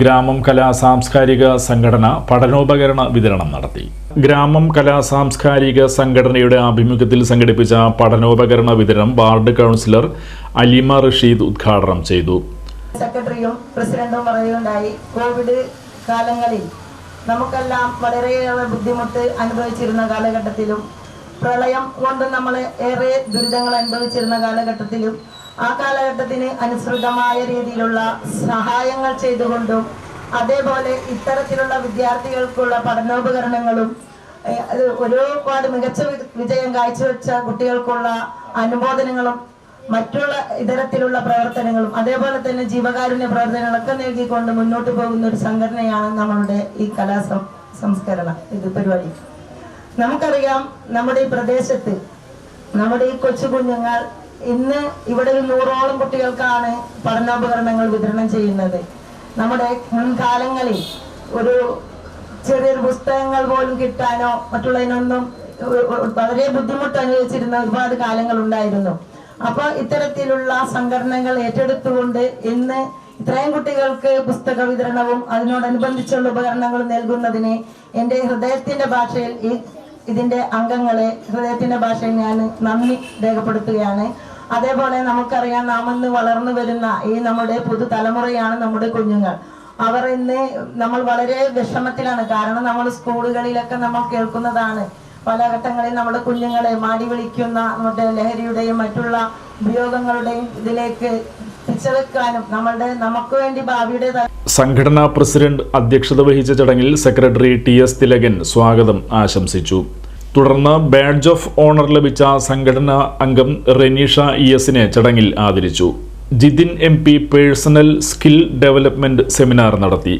ഗ്രാമം കലാ സാംസ്കാരിക സംഘടന പഠനോപകരണ വിതരണം നടത്തി. ഗ്രാമം കലാ സാംസ്കാരിക സംഘടനയുടെ ആഭിമുഖ്യത്തിൽ സംഘടിപ്പിച്ച പഠനോപകരണ വിതരണം വാർഡ് കൗൺസിലർ അലിമ റഷീദ് ഉദ്ഘാടനം ചെയ്തു. സെക്രട്ടറിയും പ്രസിഡന്റും പറയുകയുണ്ടായി കോവിഡ് കാലങ്ങളിൽ നമുക്കെല്ലാം വളരെയേറെ ബുദ്ധിമുട്ട് അനുഭവിച്ചിരുന്ന കാലഘട്ടത്തിലും പ്രളയം കൊണ്ട് നമ്മൾ ഏറെ ദുരിതങ്ങൾ അനുഭവിച്ചിരുന്ന കാലഘട്ടത്തിലും ആ കാലഘട്ടത്തിന് അനുസൃതമായ രീതിയിലുള്ള സഹായങ്ങൾ ചെയ്തുകൊണ്ടും അതേപോലെ ഇത്തരത്തിലുള്ള വിദ്യാർത്ഥികൾക്കുള്ള പഠനോപകരണങ്ങളും ഒരുപാട് മികച്ച വിജയം കാഴ്ചവെച്ച കുട്ടികൾക്കുള്ള അനുമോദനങ്ങളും മറ്റുള്ള ഇതരത്തിലുള്ള പ്രവർത്തനങ്ങളും അതേപോലെ തന്നെ ജീവകാരുണ്യ പ്രവർത്തനങ്ങളൊക്കെ നൽകിക്കൊണ്ട് മുന്നോട്ട് പോകുന്ന ഒരു സംഘടനയാണ് നമ്മളുടെ ഈ കലാ സംസ്കരണ ഇത് പരിപാടി. നമുക്കറിയാം നമ്മുടെ ഈ പ്രദേശത്ത് നമ്മുടെ ഈ കൊച്ചു കുഞ്ഞുങ്ങൾ ഇന്ന് ഇവിടെ ഒരു നൂറോളം കുട്ടികൾക്കാണ് പഠനോപകരണങ്ങൾ വിതരണം ചെയ്യുന്നത്. നമ്മുടെ മുൻകാലങ്ങളിൽ ഒരു ചെറിയൊരു പുസ്തകങ്ങൾ പോലും കിട്ടാനോ മറ്റുള്ളതിനൊന്നും വളരെ ബുദ്ധിമുട്ട് അനുഭവിച്ചിരുന്ന ഒരുപാട് കാലങ്ങൾ ഉണ്ടായിരുന്നു അപ്പൊ ഇത്തരത്തിലുള്ള സംഘടനകൾ ഏറ്റെടുത്തുകൊണ്ട് ഇന്ന് ഇത്രയും കുട്ടികൾക്ക് പുസ്തക വിതരണവും അതിനോടനുബന്ധിച്ചുള്ള ഉപകരണങ്ങളും നൽകുന്നതിന് എന്റെ ഹൃദയത്തിന്റെ ഭാഷയിൽ ഈ ഇതിന്റെ അംഗങ്ങളെ ഹൃദയത്തിന്റെ ഭാഷയിൽ ഞാൻ നന്ദി രേഖപ്പെടുത്തുകയാണ്. അതേപോലെ നമുക്കറിയാം നാം ഇന്ന് വളർന്നു വരുന്ന ഈ നമ്മുടെ പുതുതലമുറയാണ് നമ്മുടെ കുഞ്ഞുങ്ങൾ. അവർ ഇന്ന് നമ്മൾ വളരെ വിഷമത്തിലാണ്. കാരണം നമ്മൾ സ്കൂളുകളിലൊക്കെ നമ്മൾ കേൾക്കുന്നതാണ്. പല ഘട്ടങ്ങളിൽ നമ്മുടെ കുഞ്ഞുങ്ങളെ മാടി വിളിക്കുന്ന മറ്റേ ലഹരിയുടെയും മറ്റുള്ള ഉപയോഗങ്ങളുടെയും ഇതിലേക്ക് തിരിച്ചെടുക്കാനും നമ്മളുടെ നമുക്ക് വേണ്ടി ഭാവിയുടെ സംഘടനാ പ്രസിഡന്റ് അധ്യക്ഷത വഹിച്ച ചടങ്ങിൽ സെക്രട്ടറി ടി എസ് തിലകൻ സ്വാഗതം ആശംസിച്ചു. തുടർന്ന് ബാഡ്ജ് ഓഫ് ഓണർ ലഭിച്ച സംഘടനാ അംഗം റെനീഷ ഇ എസിനെ ചടങ്ങിൽ ആദരിച്ചു. Jithin M P personal skill development seminar നടത്തി.